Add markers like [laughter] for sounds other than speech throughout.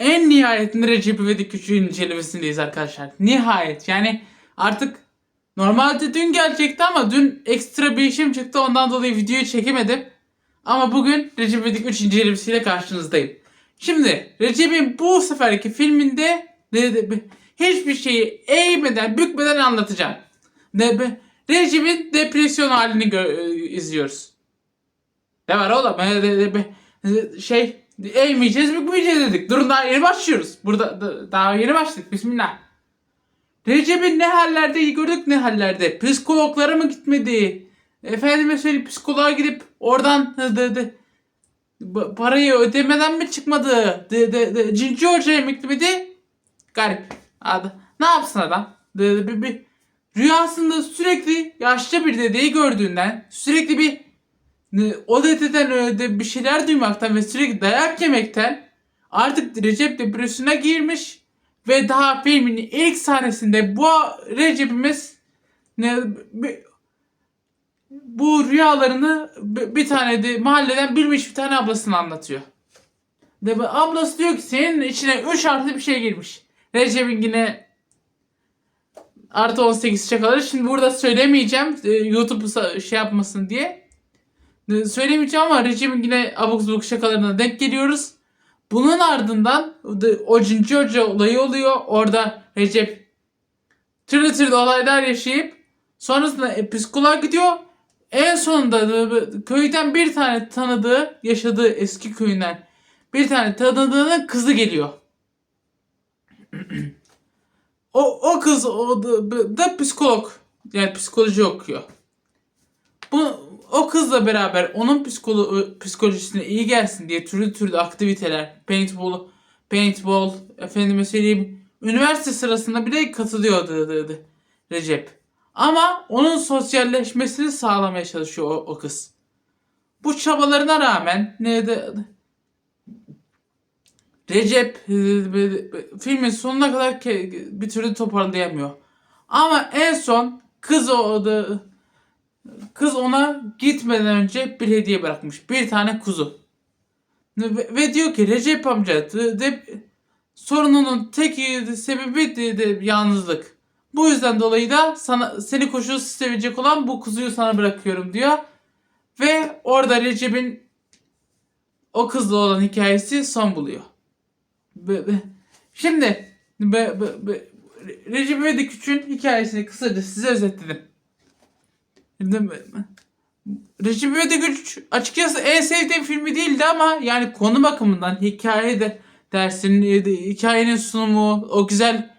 en nihayetinde Recep İvedik 3'ün incelemesindeyiz arkadaşlar. Nihayet yani artık normalde dün gelecekti ama dün ekstra bir işim çıktı ondan dolayı videoyu çekemedim. Ama bugün Recep İvedik 3 incelemesiyle karşınızdayım. Şimdi Recep'in bu seferki filminde de- de- de- hiçbir şeyi eğmeden bükmeden anlatacağım. Recep'in depresyon halini e, izliyoruz. Ne var oğlum? Şey eğmeyeceğiz bükmeyeceğiz dedik. Durun daha yeni başlıyoruz. Burada da- daha yeni başladık. Bismillah. Recep'in ne hallerde gördük ne hallerde. Psikologlara mı gitmedi? Efendime söyleyeyim psikoloğa gidip oradan de, de, de, parayı ödemeden mi çıkmadı? De, de, de, Cinci Hoca'ya mı gitmedi? Garip. Adam. Ne yapsın adam? De, de, bir, bir, rüyasında sürekli yaşlı bir dedeyi gördüğünden sürekli bir o dededen öyle bir şeyler duymaktan ve sürekli dayak yemekten artık Recep depresyona girmiş ve daha filmin ilk sahnesinde bu Recep'imiz ne, bu rüyalarını bi- bir tane de mahalleden bilmiş bir tane ablasına anlatıyor. De ablası diyor ki senin içine 3 artı bir şey girmiş. Recep'in yine artı 18 çakaları. Şimdi burada söylemeyeceğim. e, YouTube şey yapmasın diye. E, Söylemeyeceğim ama Recep'in yine abuk sabuk şakalarına denk geliyoruz. Bunun ardından o Cinci Hoca olayı oluyor. Orada Recep türlü türlü olaylar yaşayıp sonrasında psikoloğa gidiyor. En sonunda da- da- köyden bir tane tanıdığı, yaşadığı eski köyünden bir tane tanıdığının kızı geliyor. [clears throat] o, o kız o da, da psikolog. Yani psikoloji okuyor. O kızla beraber onun psikolo psikolojisine iyi gelsin diye türlü türlü aktiviteler, paintball, paintball, efendime söyleyeyim, üniversite sırasında bile katılıyordudı-dı- Recep. Ama onun sosyalleşmesini sağlamaya çalışıyor o, o kız. Bu çabalarına rağmen ne de Recep filmin sonuna kadar bir türlü toparlayamıyor. Ama en son kız o kız ona gitmeden önce bir hediye bırakmış. Bir tane kuzu. Ve, ve diyor ki Recep amca de, de- sorununun tek sebebi de, de yalnızlık. Bu yüzden dolayı da sana seni koşulsuz sevecek olan bu kuzuyu sana bırakıyorum diyor. Ve orada Recep'in o kızla olan hikayesi son buluyor. Be- be- Şimdi be, be, be, Recep İvedik 3'ün hikayesini kısaca size özetledim. Recep İvedik 3 açıkçası en sevdiğim filmi değildi ama yani konu bakımından hikaye de dersin, e, hikayenin sunumu, o güzel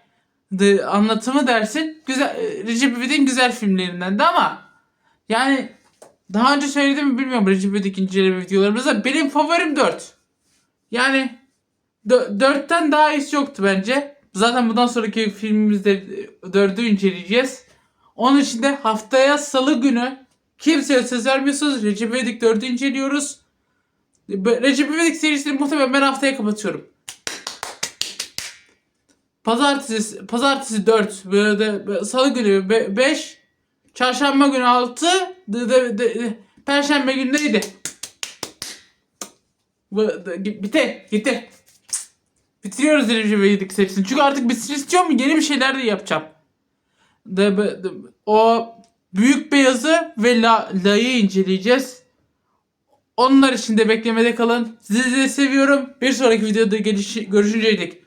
de, anlatımı dersin. Güzel e, Recep İvedik'in güzel filmlerinden de ama yani daha önce söyledim mi bilmiyorum Recep İvedik inceleme videolarımızda benim favorim 4. Yani Dö- dörtten daha iyisi yoktu bence. Zaten bundan sonraki filmimizde e, dördü inceleyeceğiz. Onun için de haftaya salı günü kimseye söz vermiyorsunuz. Recep İvedik 4'ü inceliyoruz. Recep İvedik serisini muhtemelen ben haftaya kapatıyorum. Pazartesi, pazartesi 4, böyle salı günü 5, çarşamba günü 6, de, de, de, perşembe günü neydi? Bitti, gitti. Bitiriyoruz Recep İvedik serisini. Çünkü artık bitsin istiyorum. Yeni bir şeyler de yapacağım de, de, de, o büyük beyazı ve la, la'yı inceleyeceğiz. Onlar için de beklemede kalın. Sizi de seviyorum. Bir sonraki videoda görüş görüşünceydik.